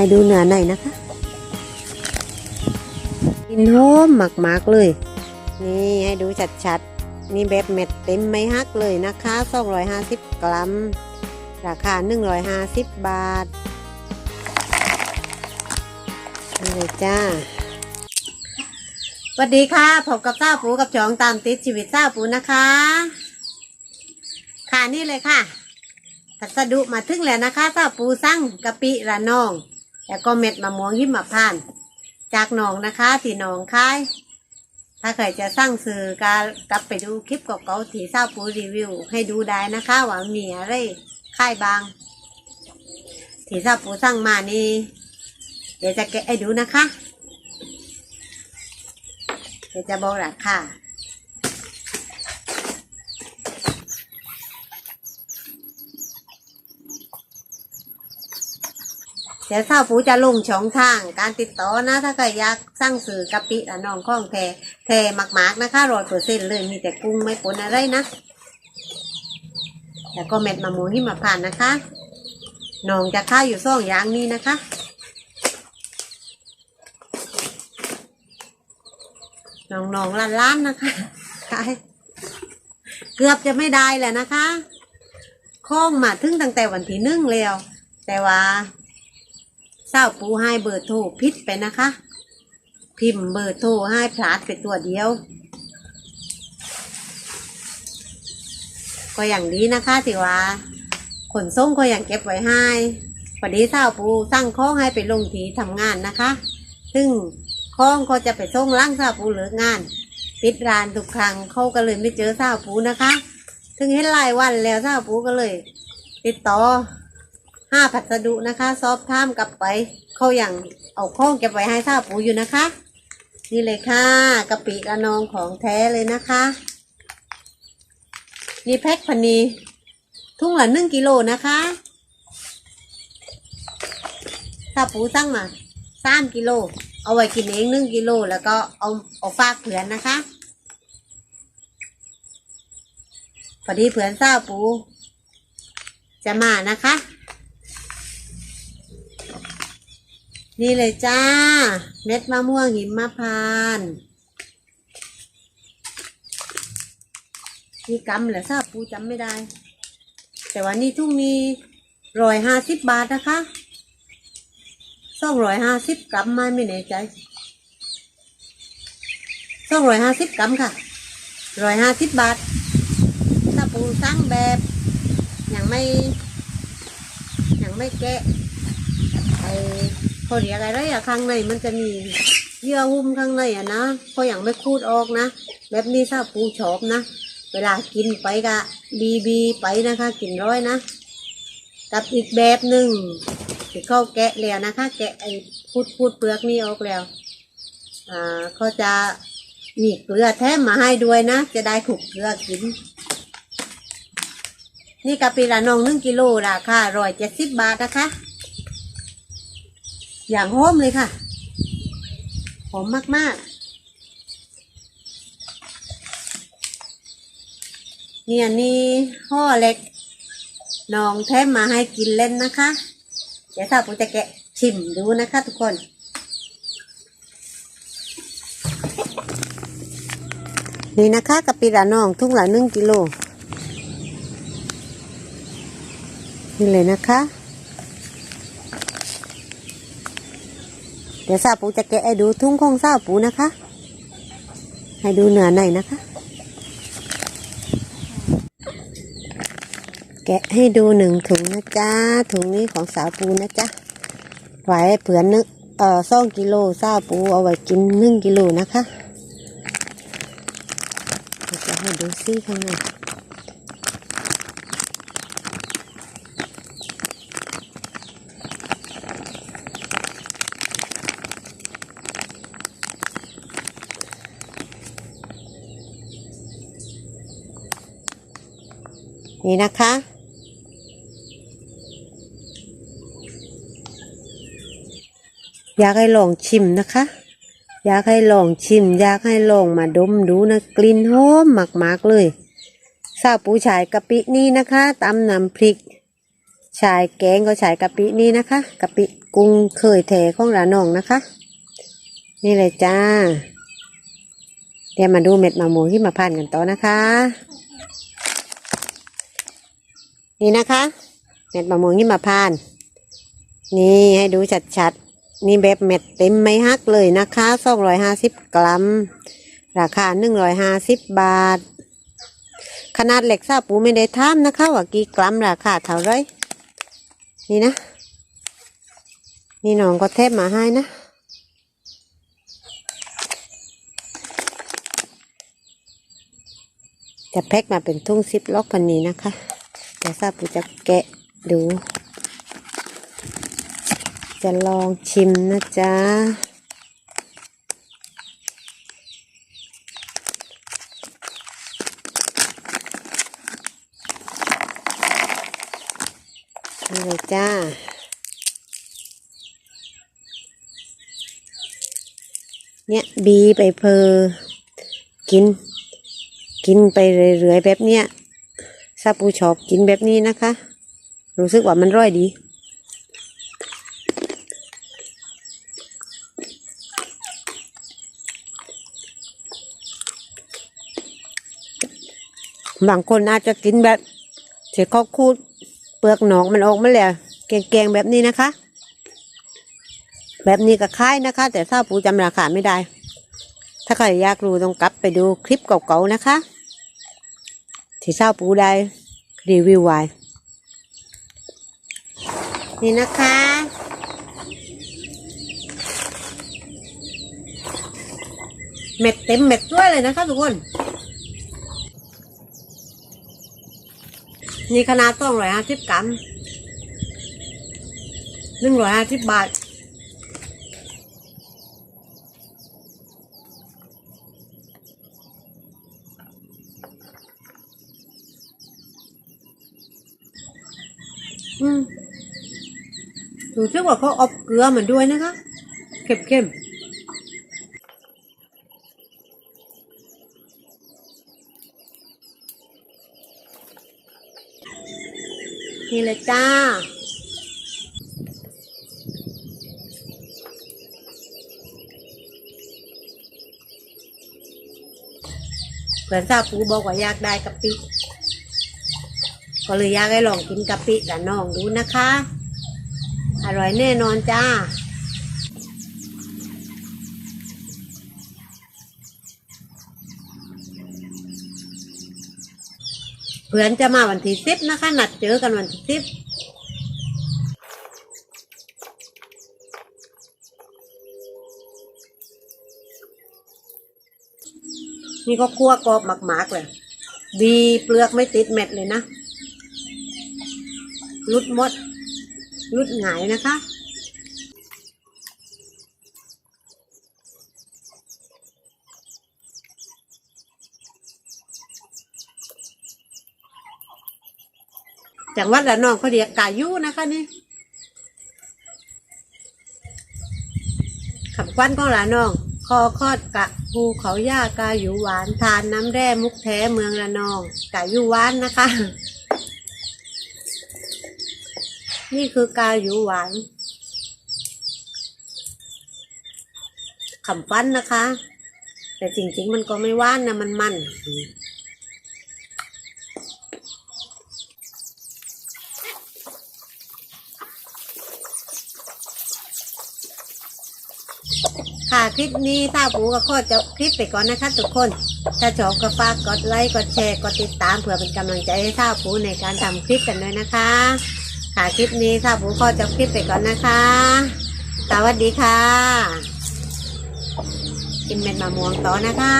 ให้ดูเนื้อหน่อยนะคะกินหอมหมักๆเลย นี่ให้ดูชัดๆ นี่แบบเม็ดเต็มไม่ฮักเลยนะคะ 250 กรัม ราคา 150 บาทนี่เลยจ้าสวัสดีค่ะพบกับเจ้าปูกับจองตามติดชีวิตเจ้าปูนะคะ ค่ะนี่เลยค่ะพัสดุมาถึงแล้วนะคะเจ้าปูสั่งกะปิระนอง แล้วก็เม็ดมะม่วงหิมพานต์จากหนองนะคะที่หนองคาย ถ้าใครจะสั่งซื้อก็กลับไปดูคลิปเก่าๆที่เจ้าปูรีวิว ให้ดูได้นะคะว่ามีอะไรค่ายบาง ที่เจ้าปูสั่งมานี่เดี๋ยวจะแกะให้ดูนะคะ เดี๋ยวจะบอกราคา เดี๋ยวเศร้าปูจะลงช่องทาง การติดต่อนะ ถ้าใครอยากสั่งซื้อกะปิละน้องข้องแทแทหมักๆนะคะรอยเปอร์เซ็นต์เลยมีแต่กุ้งไม่ปนอะไรนะแล้วก็เม็ดมะม่วงหิมานต์นนะคะน้องจะข้าอยู่ซ่องอย่างนี้นะคะน้องๆล้านๆนะคะขายเกือบจะไม่ได้แหละนะคะข้องมาถึงตั้งแต่วันที่หนึ่งแล้ว แต่ว่า เศร้าปูให้เบอร์โทรพิษไปนะคะ พิมพ์เบอร์โทรให้พลาดไปตัวเดียว ก็อย่างดีนะคะถือว่าขนส่งก็อย่างเก็บไว้ให้พอดีเศร้าปูสั่งข้องให้ไปลงที่ทำงานนะคะ ซึ่งข้องเขาจะไปส่งล้างซาปูเหลืองาน ปิดร้านทุกครั้งเขาก็เลยไม่เจอซาปูนะคะ ถึงเห็นหลายวันแล้วซาปูก็เลย ติดต่อ ห้าพัสดุนะคะ ซอบท่ามกลับไป เขาอย่างเอาข้องเก็บไว้ให้ซาปูอยู่นะคะ นี่เลยค่ะกะปิระนองของแท้เลยนะคะนี่แพ็คพันนีทุ่งละหนึ่งกิโลนะคะซาปูสั่งมาสามกิโล เอาไว้กินเองหนึ่งกิโลแล้วก็เอาเอาฝากเผื่อนนะคะพอดีเผื่อนทราบปูจะมานะคะ นี่เลยจ้า เม็ดมะม่วงหิมพานต์นี่กำเหรอทราบปูจำไม่ได้ แต่ว่านี่ทุ่งมีร้อยห้าสิบบาทนะคะสองร้อยห้าสิบกรัมไม่ไม่แน่ใจสองร้อยห้าสิบกรัมค่ะร้อยห้าสิบบาทถ้าปูสั่งแบบยังไม่ยังไม่แกะไอ เขาเรียกอะไรอะข้างในมันจะมีเยื่อหุ้มข้างในอะนะเขายังไม่คูดออกนะ แบบนี้ถ้าปูชอบนะ เวลากินไปก็บีบีไปนะคะกินร้อยนะ กับอีกแบบหนึ่งที่เขาแกะแล้วนะคะ แกะไอ้พูดพูดเปลือกนี่ออกแล้ว อ่าเขาจะมีเกลือแถมมาให้ด้วยนะ จะได้ขุกเกลือกิน นี่กะปิละนองหนึ่งกิโลราคาร้อยเจ็ดสิบบาทนะคะ อย่างหอมเลยค่ะ หอมมากๆ เนี่ยนี่ห่อเล็กน้องแถมมาให้กินเล่นนะคะ เดี๋ยวถ้าผมจะแกะชิมดูนะคะทุกคนนี่นะคะกะปิระนองทุ่งละหนึ่งกิโลนี่เลยนะคะ ดี๋ยวซาปูจะแกะให้ดูทุ่งของซาปูนะคะ ให้ดูเหนือหน่อยนะคะ แกะให้ดูหนึ่งถุงนะจ๊ะถุงนี้ของสาวปูนะจ๊ะไว้เผื่อนึกเอ่อสองกิโลสาปูเอาไว้กินหนึ่งกิโลนะคะจะให้ดูซี่ข้างใน นี่นะคะ อยากให้ลองชิมนะคะ อยากให้ลองชิม อยากให้ลองมาดมดูนะกลิ่นหอมมากๆเลยซาปูฉายกะปินี่นะคะตำน้ำพริกชายแกงก็ใช้กะปินี่นะคะกะปิกุ้งเคยแทของร้านน้องนะคะ นี่เลยจ้า เดี๋ยวมาดูเม็ดมะม่วงที่มาพันกันต่อนะคะ นี่นะคะเม็ดมะม่วงที่มพานนี่ให้ดูชัดๆ นี่แบบเม็ดเต็มไม่ฮักเลยนะคะสองร้อยห้าสิบกรัม ราคาหนึ่งร้อยห้าสิบบาท ขนาดเหล็กซาปูไม่ได้ทามนะคะ ว่ากี่กรัมราคาเท่าไรนี่นะ นี่น้องก็เทปมาให้นะจะแพ็คมาเป็นทุ่งซิปล็อกพันนี้นะคะ เดี๋ยวซาปูจะแกะดู จะลองชิมนะจ๊ะนี่เลยจ้าเนี่ยบีไปเพอ กิน กินไปเรื่อยๆแบบเนี้ย ซาปูชอบกินแบบนี้นะคะ รู้สึกว่ามันร่อยดี บางคนอาจจะกินแบบเสียข้อคูดเปลือกหนองมันออกมาแล้วแกงๆแบบนี้นะคะ แบบนี้ก็คล้ายนะคะ แต่ถ้าปูจำราคาไม่ได้ ถ้าใครอยากรู้ต้องกลับไปดูคลิปเก่าๆนะคะ ที่เศร้าปูได้รีวิวไว้ นี่นะคะ เม็ดเต็มเม็ดด้วยเลยนะคะทุกคน นี่ขนาดต้องร้อยห้าสิบกรัมหนึ่งร้อยห้าสิบบาท อืมรู้สึกว่าเขาอบเกลือมันด้วยนะคะเข้มๆนี่เลยจ้าเพื่อนทราบปูบอกว่าอยากได้กะปิ ก็เลยอยากให้ลองกินกะปิกับน้องดูนะคะ อร่อยแน่นอนจ้าเพื่อนจะมาวันที่สิบนะคะ นัดเจอกันวันที่สิบนี่ก็คั่วกรอบหมักๆเลยบีเปลือกไม่ติดเม็ดเลยนะ รุดมด รุดหงายนะคะจังหวัดระนองเขาเรียกกายูนะคะนี่ขับควันของระนองคอคอดกะภูเขาย่ากาอยู่หวานทานน้ำแร่มุกแท้เมืองระนองกาอยู่หวานนะคะ นี่คือกาอยู่หวานขำฟันนะคะ แต่จริงๆมันก็ไม่หวานนะมันมันค่ะคลิปนี้ถ้าปูก็ขอจะคลิปไปก่อนนะคะทุกคน ถ้าชอบก็ฝากกดไลค์กดแชร์กดติดตามเพื่อเป็นกำลังใจให้ท่าปูในการทำคลิปกันด้วยนะคะ ค่ะคลิปนี้ถ้าปูขอจบคลิปไปก่อนนะคะ สวัสดีค่ะ กินเม็ดมะม่วงต่อนะคะ